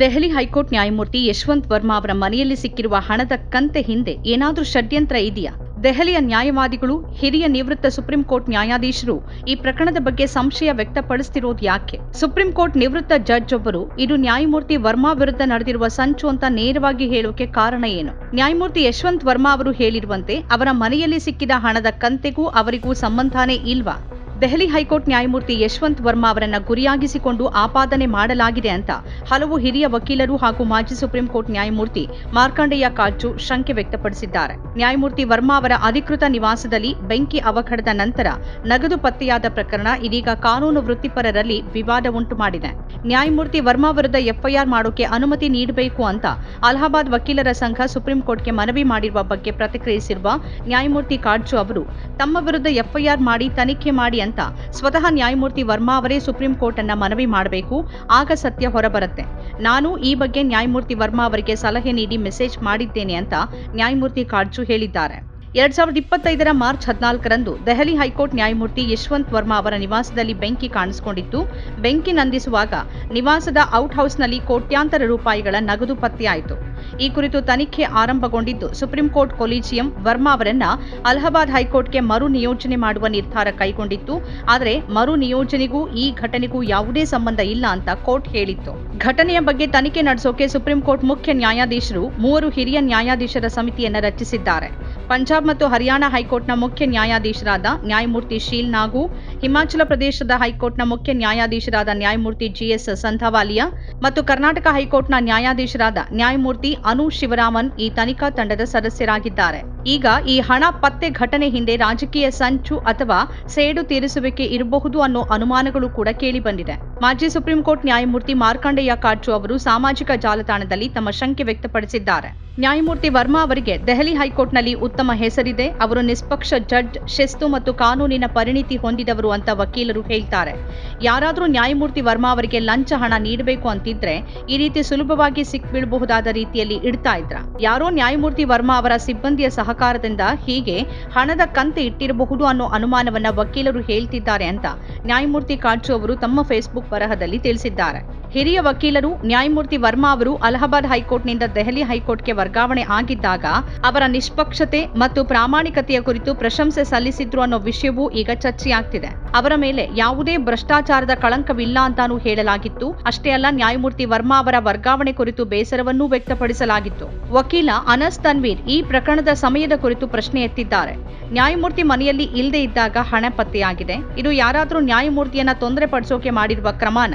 Delhi high court ನ್ಯಾಯಮೂರ್ತಿ ಯಶವಂತ್ ವರ್ಮಾ ಅವರ ಮನೆಯಲ್ಲಿ ಸಿಕ್ಕಿರುವ ಹಣದ ಕಂತೆ ಹಿಂದೆ ಏನಾದರೂ ಷಡ್ಯಂತ್ರ ಇದೆಯಾ? ದೆಹಲಿಯ ನ್ಯಾಯವಾದಿಗಳು, ಹಿರಿಯ ನಿವೃತ್ತ ಸುಪ್ರೀಂ ಕೋರ್ಟ್ ನ್ಯಾಯಾಧೀಶರು ಈ ಪ್ರಕರಣದ ಬಗ್ಗೆ ಸಂಶಯ ವ್ಯಕ್ತಪಡಿಸ್ತಿರೋದು ಯಾಕೆ? ಸುಪ್ರೀಂ ಕೋರ್ಟ್ ನಿವೃತ್ತ ಜಡ್ಜ್ ಒಬ್ಬರು, ಇದು ನ್ಯಾಯಮೂರ್ತಿ ವರ್ಮಾ ವಿರುದ್ಧ ನಡೆದಿರುವ ಸಂಚು ಅಂತ ನೇರವಾಗಿ ಹೇಳೋಕೆ ಕಾರಣ ಏನು? ನ್ಯಾಯಮೂರ್ತಿ ಯಶವಂತ್ ವರ್ಮಾ ಅವರು ಹೇಳಿರುವಂತೆ, ಅವರ ಮನೆಯಲ್ಲಿ ಸಿಕ್ಕಿದ ಹಣದ ಕಂತೆಗೂ ಅವರಿಗೂ ಸಂಬಂಧನೇ ಇಲ್ವಾ? ದೆಹಲಿ ಹೈಕೋರ್ಟ್ ನ್ಯಾಯಮೂರ್ತಿ ಯಶವಂತ್ ವರ್ಮಾ ಅವರನ್ನು ಗುರಿಯಾಗಿಸಿಕೊಂಡು ಆಪಾದನೆ ಮಾಡಲಾಗಿದೆ ಅಂತ ಹಲವು ಹಿರಿಯ ವಕೀಲರು ಹಾಗೂ ಮಾಜಿ ಸುಪ್ರೀಂ ಕೋರ್ಟ್ ನ್ಯಾಯಮೂರ್ತಿ ಮಾರ್ಕಂಡೇಯ ಕಾಚು ಶಂಕೆ ವ್ಯಕ್ತಪಡಿಸಿದ್ದಾರೆ. ನ್ಯಾಯಮೂರ್ತಿ ವರ್ಮಾ ಅವರ ಅಧಿಕೃತ ನಿವಾಸದಲ್ಲಿ ಬೆಂಕಿ ಅವಘಡದ ನಂತರ ನಗದು ಪತ್ತೆಯಾದ ಪ್ರಕರಣ ಇದೀಗ ಕಾನೂನು ವೃತ್ತಿಪರರಲ್ಲಿ ವಿವಾದ ಉಂಟು ಮಾಡಿದೆ. ನ್ಯಾಯಮೂರ್ತಿ ವರ್ಮಾ ವಿರುದ್ಧ ಎಫ್ಐಆರ್ ಮಾಡೋಕೆ ಅನುಮತಿ ನೀಡಬೇಕು ಅಂತ ಅಲಹಾಬಾದ್ ವಕೀಲರ ಸಂಘ ಸುಪ್ರೀಂ ಕೋರ್ಟ್ಗೆ ಮನವಿ ಮಾಡಿರುವ ಬಗ್ಗೆ ಪ್ರತಿಕ್ರಿಯಿಸಿರುವ ನ್ಯಾಯಮೂರ್ತಿ ಕಾಡ್ಜು ಅವರು, ತಮ್ಮ ವಿರುದ್ಧ ಎಫ್ಐಆರ್ ಮಾಡಿ ತನಿಖೆ ಮಾಡಿ ಅಂತ ಸ್ವತಃ ನ್ಯಾಯಮೂರ್ತಿ ವರ್ಮಾ ಅವರೇ ಸುಪ್ರೀಂ ಕೋರ್ಟ್ ಅನ್ನ ಮನವಿ ಮಾಡಬೇಕು. ಆಗ ಸತ್ಯ ಹೊರಬರುತ್ತೆ. ನಾನು ಈ ಬಗ್ಗೆ ನ್ಯಾಯಮೂರ್ತಿ ವರ್ಮಾ ಅವರಿಗೆ ಸಲಹೆ ನೀಡಿ ಮೆಸೇಜ್ ಮಾಡಿದ್ದೇನೆ ಅಂತ ನ್ಯಾಯಮೂರ್ತಿ ಕಾಡ್ಜು ಹೇಳಿದ್ದಾರೆ. ಎರಡ್ ಸಾವಿರದ ಇಪ್ಪತ್ತೈದರ ಮಾರ್ಚ್ ಹದಿನಾಲ್ಕರಂದು ದೆಹಲಿ ಹೈಕೋರ್ಟ್ ನ್ಯಾಯಮೂರ್ತಿ ಯಶವಂತ್ ವರ್ಮಾ ಅವರ ನಿವಾಸದಲ್ಲಿ ಬೆಂಕಿ ಕಾಣಿಸಿಕೊಂಡಿತ್ತು. ಬೆಂಕಿ ನಂದಿಸುವಾಗ ನಿವಾಸದ ಔಟ್ ಹೌಸ್ನಲ್ಲಿ ಕೋಟ್ಯಾಂತರ ರೂಪಾಯಿಗಳ ನಗದು ಪತ್ತೆಯಾಯಿತು. ಈ ಕುರಿತು ತನಿಖೆ ಆರಂಭಗೊಂಡಿದ್ದು ಸುಪ್ರೀಂ ಕೋರ್ಟ್ ಕೊಲಿಜಿಯಂ ವರ್ಮಾ ಅವರನ್ನ ಅಲಹಾಬಾದ್ ಹೈಕೋರ್ಟ್ಗೆ ಮರು ನಿಯೋಜನೆ ಮಾಡುವ ನಿರ್ಧಾರ ಕೈಗೊಂಡಿತ್ತು. ಆದರೆ ಮರು ನಿಯೋಜನೆಗೂ ಈ ಘಟನೆಗೂ ಯಾವುದೇ ಸಂಬಂಧ ಇಲ್ಲ ಅಂತ ಕೋರ್ಟ್ ಹೇಳಿತ್ತು. ಘಟನೆಯ ಬಗ್ಗೆ ತನಿಖೆ ನಡೆಸೋಕೆ ಸುಪ್ರೀಂ ಕೋರ್ಟ್ ಮುಖ್ಯ ನ್ಯಾಯಾಧೀಶರು ಮೂವರು ಹಿರಿಯ ನ್ಯಾಯಾಧೀಶರ ಸಮಿತಿಯನ್ನು ರಚಿಸಿದ್ದಾರೆ. ಪಂಜಾಬ್ ಮತ್ತು ಹರಿಯಾಣ ಹೈಕೋರ್ಟ್ನ ಮುಖ್ಯ ನ್ಯಾಯಾಧೀಶರಾದ ನ್ಯಾಯಮೂರ್ತಿ ಶೀಲ್ ನಾಗು, ಹಿಮಾಚಲ ಪ್ರದೇಶದ ಹೈಕೋರ್ಟ್ನ ಮುಖ್ಯ ನ್ಯಾಯಾಧೀಶರಾದ ನ್ಯಾಯಮೂರ್ತಿ ಜಿಎಸ್ ಸಂಧವಾಲಿಯಾ ಮತ್ತು ಕರ್ನಾಟಕ ಹೈಕೋರ್ಟ್ನ ನ್ಯಾಯಾಧೀಶರಾದ ನ್ಯಾಯಮೂರ್ತಿ ಅನು ಶಿವರಾಮನ್ ಈ ತನಿಖಾ ತಂಡದ ಸದಸ್ಯರಾಗಿದ್ದಾರೆ. ಈಗ ಈ ಹಣ ಪತ್ತೆ ಘಟನೆ ಹಿಂದೆ ರಾಜಕೀಯ ಸಂಚು ಅಥವಾ ಸೇಡು ತೀರಿಸುವಿಕೆ ಇರಬಹುದು ಅನ್ನೋ ಅನುಮಾನಗಳು ಕೂಡ ಕೇಳಿಬಂದಿದೆ ಮಾಜಿ ಸುಪ್ರೀಂ ಕೋರ್ಟ್ ನ್ಯಾಯಮೂರ್ತಿ ಮಾರ್ಕಂಡೇಯ ಕಾಟ್ಜು ಅವರು ಸಾಮಾಜಿಕ ಜಾಲತಾಣದಲ್ಲಿ ತಮ್ಮ ಶಂಕೆ ವ್ಯಕ್ತಪಡಿಸಿದ್ದಾರೆ. ನ್ಯಾಯಮೂರ್ತಿ ವರ್ಮಾ ಅವರಿಗೆ ದೆಹಲಿ ಹೈಕೋರ್ಟ್ನಲ್ಲಿ ಉತ್ತಮ ಹೆಸರಿದೆ. ಅವರು ನಿಷ್ಪಕ್ಷ ಜಡ್ಜ್, ಶಿಸ್ತು ಮತ್ತು ಕಾನೂನಿನ ಪರಿಣಿತಿ ಹೊಂದಿದವರು ಅಂತ ವಕೀಲರು ಹೇಳ್ತಾರೆ. ಯಾರಾದರೂ ನ್ಯಾಯಮೂರ್ತಿ ವರ್ಮಾ ಅವರಿಗೆ ಲಂಚ ಹಣ ನೀಡಬೇಕು ಅಂತಿದ್ರೆ ಈ ರೀತಿ ಸುಲಭವಾಗಿ ಸಿಕ್ಬೀಳಬಹುದಾದ ರೀತಿಯಲ್ಲಿ ಇಡ್ತಾ ಇದ್ರ. ಯಾರೋ ನ್ಯಾಯಮೂರ್ತಿ ವರ್ಮಾ ಅವರ ಸಿಬ್ಬಂದಿಯ ಸಹಕಾರದಿಂದ ಹೀಗೆ ಹಣದ ಕಂತೆ ಇಟ್ಟಿರಬಹುದು ಅನ್ನೋ ಅನುಮಾನವನ್ನ ವಕೀಲರು ಹೇಳ್ತಿದ್ದಾರೆ ಅಂತ ನ್ಯಾಯಮೂರ್ತಿ ಕಾಡ್ಚು ಅವರು ತಮ್ಮ ಫೇಸ್ಬುಕ್ ಬರಹದಲ್ಲಿ ತಿಳಿಸಿದ್ದಾರೆ. ಹಿರಿಯ ವಕೀಲರು ನ್ಯಾಯಮೂರ್ತಿ ವರ್ಮಾ ಅವರು ಅಲಹಾಬಾದ್ ಹೈಕೋರ್ಟ್ನಿಂದ ದೆಹಲಿ ಹೈಕೋರ್ಟ್ಗೆ ವರ್ಗಾವಣೆ ಆಗಿದ್ದಾಗ ಅವರ ನಿಷ್ಪಕ್ಷತೆ ಮತ್ತು ಪ್ರಾಮಾಣಿಕತೆಯ ಕುರಿತು ಪ್ರಶಂಸೆ ಸಲ್ಲಿಸಿದ್ರು ಅನ್ನೋ ವಿಷಯವೂ ಈಗ ಚರ್ಚೆಯಾಗ್ತಿದೆ. ಅವರ ಮೇಲೆ ಯಾವುದೇ ಭ್ರಷ್ಟಾಚಾರದ ಕಳಂಕವಿಲ್ಲ ಅಂತಾನೂ ಹೇಳಲಾಗಿತ್ತು. ಅಷ್ಟೇ ಅಲ್ಲ, ನ್ಯಾಯಮೂರ್ತಿ ವರ್ಮಾ ಅವರ ವರ್ಗಾವಣೆ ಕುರಿತು ಬೇಸರವನ್ನೂ ವ್ಯಕ್ತಪಡಿಸಲಾಗಿತ್ತು. ವಕೀಲ ಅನಸ್ ತನ್ವೀರ್ ಈ ಪ್ರಕರಣದ ಸಮಯದ ಕುರಿತು ಪ್ರಶ್ನೆ ಎತ್ತಿದ್ದಾರೆ. ನ್ಯಾಯಮೂರ್ತಿ ಮನೆಯಲ್ಲಿ ಇಲ್ಲದೆ ಇದ್ದಾಗ ಹಣ ಪತ್ತೆಯಾಗಿದೆ. ಇದು ಯಾರಾದರೂ ನ್ಯಾಯಮೂರ್ತಿಯನ್ನ ತೊಂದರೆ ಪಡಿಸೋಕೆ ಮಾಡಿರುವ ಕ್ರಮನ?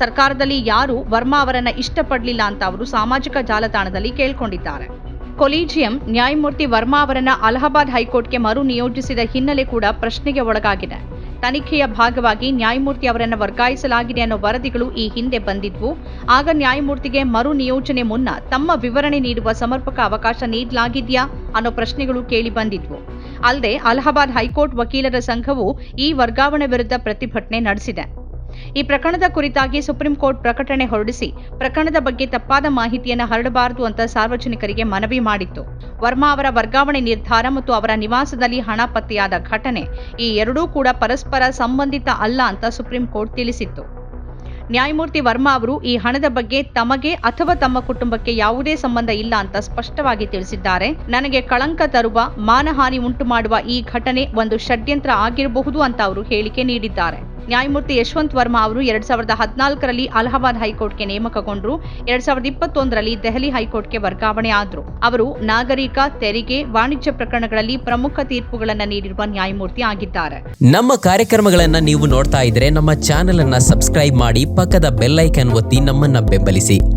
ಸರ್ಕಾರದಲ್ಲಿ ಯಾರು ವರ್ಮಾ ಅವರನ್ನ ಇಷ್ಟಪಡಲಿಲ್ಲ ಅಂತ ಅವರು ಸಾಮಾಜಿಕ ಜಾಲತಾಣದಲ್ಲಿ ಕೇಳ್ಕೊಂಡಿದ್ದಾರೆ. ಕೊಲಿಜಿಯಂ ನ್ಯಾಯಮೂರ್ತಿ ವರ್ಮಾ ಅವರನ್ನ ಅಲಹಾಬಾದ್ ಹೈಕೋರ್ಟ್ಗೆ ಮರು ನಿಯೋಜಿಸಿದ ಹಿನ್ನೆಲೆ ಕೂಡ ಪ್ರಶ್ನೆಗೆ ಒಳಗಾಗಿದೆ. ತನಿಖೆಯ ಭಾಗವಾಗಿ ನ್ಯಾಯಮೂರ್ತಿ ಅವರನ್ನು ವರ್ಗಾಯಿಸಲಾಗಿದೆ ಅನ್ನೋ ವರದಿಗಳು ಈ ಹಿಂದೆ ಬಂದಿದ್ವು. ಆಗ ನ್ಯಾಯಮೂರ್ತಿಗೆ ಮರು ನಿಯೋಜನೆ ಮುನ್ನ ತಮ್ಮ ವಿವರಣೆ ನೀಡುವ ಸಮರ್ಪಕ ಅವಕಾಶ ನೀಡಲಾಗಿದೆಯಾ ಅನ್ನೋ ಪ್ರಶ್ನೆಗಳು ಕೇಳಿ ಬಂದಿದ್ವು. ಅಲ್ಲದೆ ಅಲಹಾಬಾದ್ ಹೈಕೋರ್ಟ್ ವಕೀಲರ ಸಂಘವು ಈ ವರ್ಗಾವಣೆ ವಿರುದ್ಧ ಪ್ರತಿಭಟನೆ ನಡೆಸಿದೆ. ಈ ಪ್ರಕರಣದ ಕುರಿತಾಗಿ ಸುಪ್ರೀಂ ಕೋರ್ಟ್ ಪ್ರಕಟಣೆ ಹೊರಡಿಸಿ, ಪ್ರಕರಣದ ಬಗ್ಗೆ ತಪ್ಪಾದ ಮಾಹಿತಿಯನ್ನು ಹರಡಬಾರದು ಅಂತ ಸಾರ್ವಜನಿಕರಿಗೆ ಮನವಿ ಮಾಡಿತ್ತು. ವರ್ಮಾ ಅವರ ವರ್ಗಾವಣೆ ನಿರ್ಧಾರ ಮತ್ತು ಅವರ ನಿವಾಸದಲ್ಲಿ ಹಣ ಪತ್ತೆಯಾದ ಘಟನೆ ಈ ಎರಡೂ ಕೂಡ ಪರಸ್ಪರ ಸಂಬಂಧಿತ ಅಲ್ಲ ಅಂತ ಸುಪ್ರೀಂ ಕೋರ್ಟ್ ತಿಳಿಸಿತ್ತು. ನ್ಯಾಯಮೂರ್ತಿ ವರ್ಮಾ ಅವರು ಈ ಹಣದ ಬಗ್ಗೆ ತಮಗೆ ಅಥವಾ ತಮ್ಮ ಕುಟುಂಬಕ್ಕೆ ಯಾವುದೇ ಸಂಬಂಧ ಇಲ್ಲ ಅಂತ ಸ್ಪಷ್ಟವಾಗಿ ತಿಳಿಸಿದ್ದಾರೆ. ನನಗೆ ಕಳಂಕ ತರುವ, ಮಾನಹಾನಿ ಉಂಟು ಮಾಡುವ ಈ ಘಟನೆ ಒಂದು ಷಡ್ಯಂತ್ರ ಆಗಿರಬಹುದು ಅಂತ ಅವರು ಹೇಳಿಕೆ ನೀಡಿದ್ದಾರೆ. ನ್ಯಾಯಮೂರ್ತಿ ಯಶವಂತ್ ವರ್ಮಾ ಅವರು ಎರಡ್ ಸಾವಿರದ ಹದಿನಾಲ್ಕರಲ್ಲಿ ಅಲಹಾಬಾದ್ ಹೈಕೋರ್ಟ್ಗೆ ನೇಮಕಗೊಂಡರು, ಎರಡ್ ಸಾವಿರದ ಇಪ್ಪತ್ತೊಂದರಲ್ಲಿ ದೆಹಲಿ ಹೈಕೋರ್ಟ್ಗೆ ವರ್ಗಾವಣೆ ಆದ್ರು. ಅವರು ನಾಗರಿಕ, ತೆರಿಗೆ, ವಾಣಿಜ್ಯ ಪ್ರಕರಣಗಳಲ್ಲಿ ಪ್ರಮುಖ ತೀರ್ಪುಗಳನ್ನು ನೀಡಿರುವ ನ್ಯಾಯಮೂರ್ತಿ ಆಗಿದ್ದಾರೆ. ನಮ್ಮ ಕಾರ್ಯಕ್ರಮಗಳನ್ನ ನೀವು ನೋಡ್ತಾ ಇದ್ರೆ ನಮ್ಮ ಚಾನೆಲ್ ಅನ್ನ ಸಬ್ಸ್ಕ್ರೈಬ್ ಮಾಡಿ ಪಕ್ಕದ ಬೆಲ್ಲೈಕನ್ ಒತ್ತಿ ನಮ್ಮನ್ನ ಬೆಂಬಲಿಸಿ.